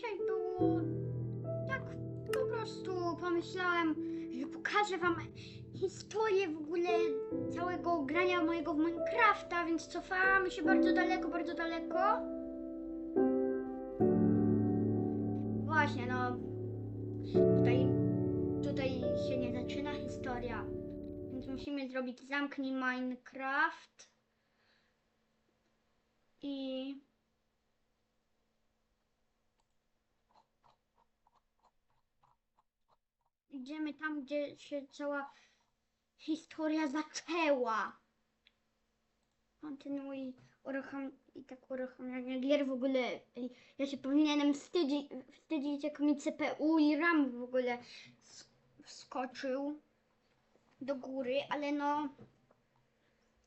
dzisiaj było tak po prostu pomyślałem, że pokażę wam historię w ogóle całego grania mojego w Minecrafta, więc cofamy się bardzo daleko, bardzo daleko. Właśnie, no. Tutaj, tutaj się nie zaczyna historia, więc musimy zrobić zamknij Minecraft. I idziemy tam, gdzie się cała historia zaczęła. Kontynuuj uruchom i tak uruchamianie gier w ogóle. Ja się powinienem wstydzić, wstydzić jak mi CPU i RAM w ogóle sk- wskoczył do góry, ale no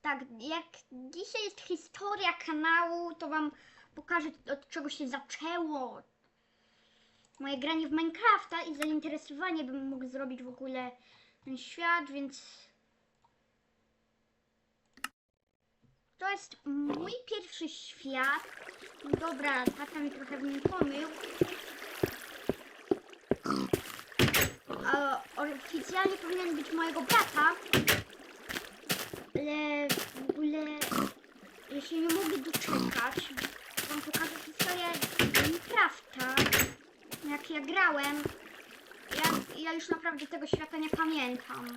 tak, jak dzisiaj jest historia kanału, to wam pokażę od czego się zaczęło moje granie w Minecrafta i zainteresowanie bym mógł zrobić w ogóle ten świat, więc to jest mój pierwszy świat. No Dobra, tata mi trochę w nim pomył. Oficjalnie powinien być mojego brata, ale w ogóle ja się nie mogę doczekać. Wam pokażę historię Minecrafta jak ja grałem, ja, ja już naprawdę tego świata nie pamiętam.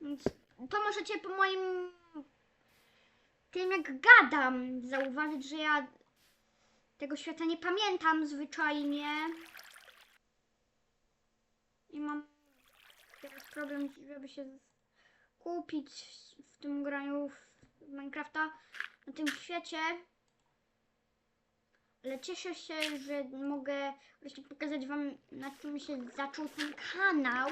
Więc to możecie po moim tym jak gadam zauważyć, że ja tego świata nie pamiętam zwyczajnie. I mam teraz problem, żeby się kupić w tym graniu w Minecrafta na tym świecie. Ale cieszę się, że mogę właśnie pokazać Wam, na czym się zaczął ten kanał.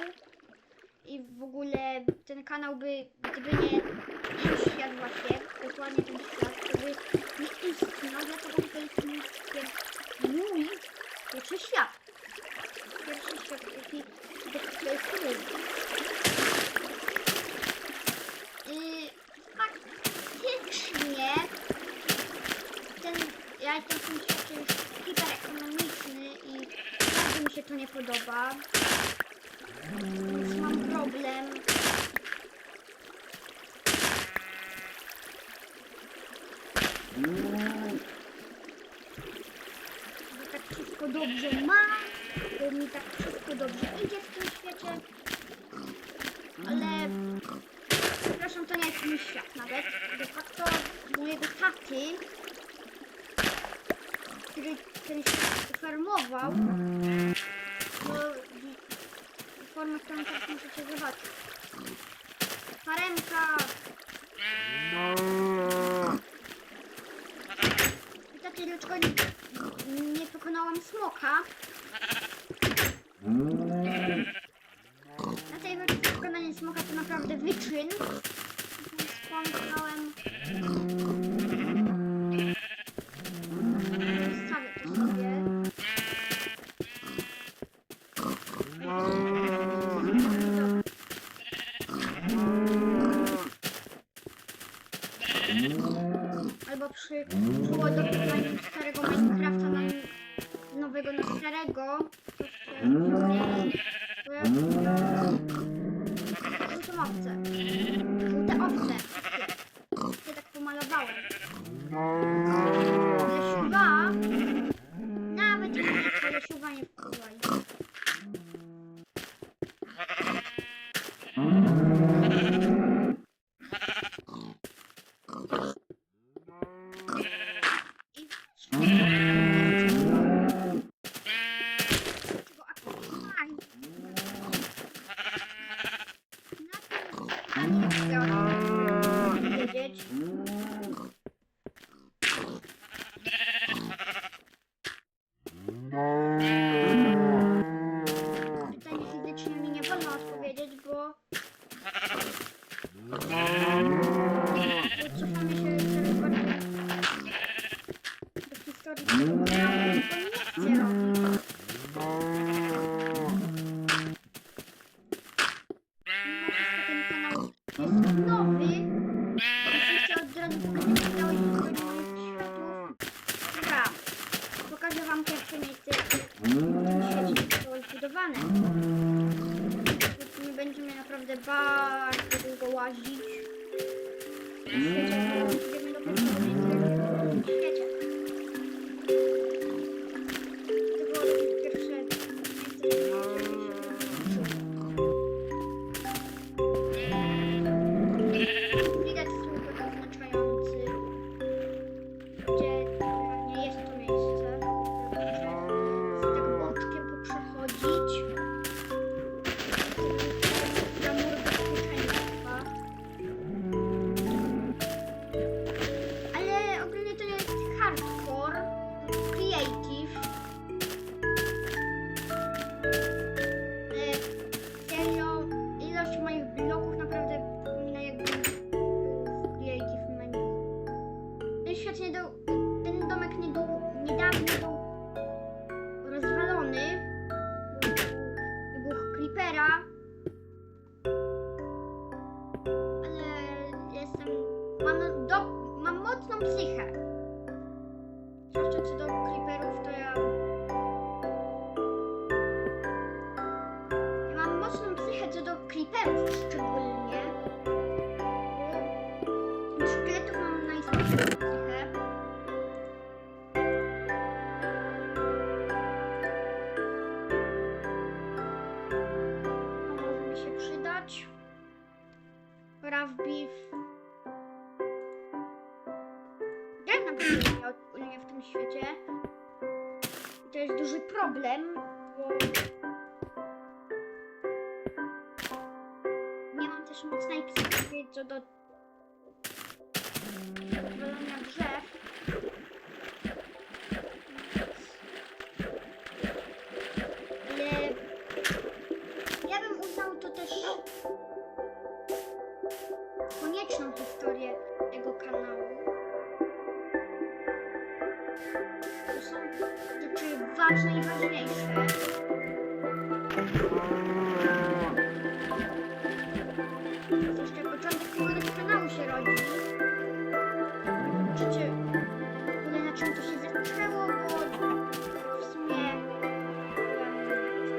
I w ogóle ten kanał by, gdyby nie ten świat właśnie, dokładnie ten świat, to by nie istniał, dlatego to jest mój, mój pierwszy świat. Pierwszy świat, jaki to jest mój. I faktycznie ten, ja jestem w tym świecie już hiperekonomiczny i bardzo mi się to nie podoba. Więc mam problem. Bo tak wszystko dobrze ma, bo mi tak wszystko dobrze idzie w tym świecie. Ale przepraszam, to nie jest mój świat nawet. De facto mojego taty, który ten świat ufarmował, bo formę, którą teraz możecie zobaczyć. Faremka! Taty, dlaczego nie, nie pokonałam smoka? To lá, gente. Hum. Szczególnie. Szkieletów mam najsłabszą psychę. To mi się przydać. Ogólnie w tym świecie? I to jest duży problem, bo co do walenia drzew. Ale ja bym uznał to też konieczną historię tego kanału. To są rzeczy ważne i ważniejsze. Początek tego kanału się rodzi. Czy, w ogóle na czym to się zaczęło, bo w sumie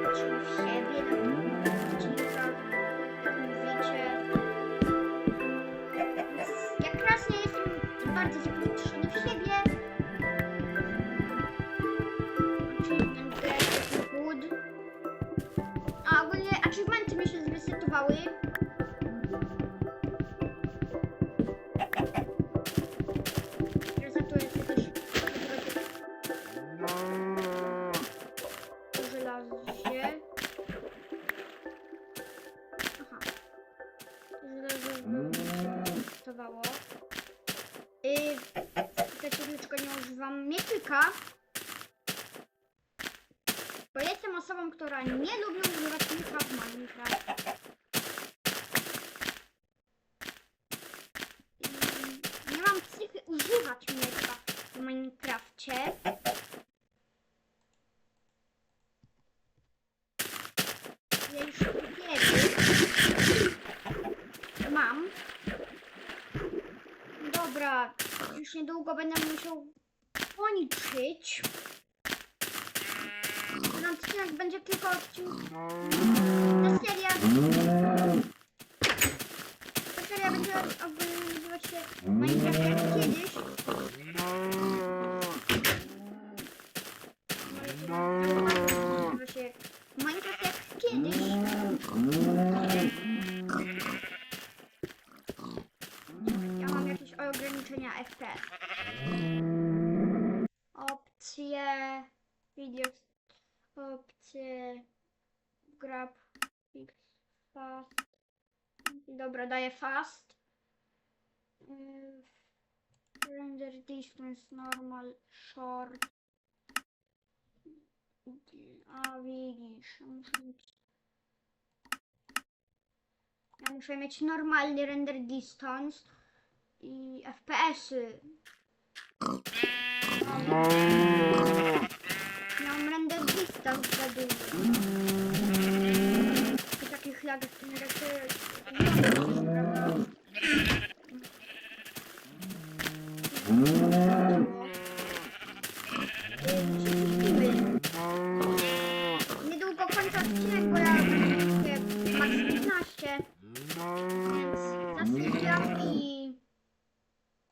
patrzymy w siebie na tych odcinkach, jak mówicie. Jak raz nie jestem bardzo zapatrzony Bo jestem osobą, która nie lubi używać mietyka w Minecraft. Nie mam psychy używać mietka w Minecrafcie. Ja już mam. Dobra, już niedługo będę musiał policzyć. Ten odcinek będzie tylko odcinek. Ta seria. Ta seria będzie nazywać się Minecraft jak kiedyś. Nazywa się Minecraft jak kiedyś. Ja mam jakieś ograniczenia FPS. Opcje, video, opcje, grab, fast. Dobra, daję fast. Yy, Render distance, normal, short. A widzisz, muszę mieć... Ja muszę mieć normalny render distance i FPS-y. Miałam render distance za duży. Przy takich lagach to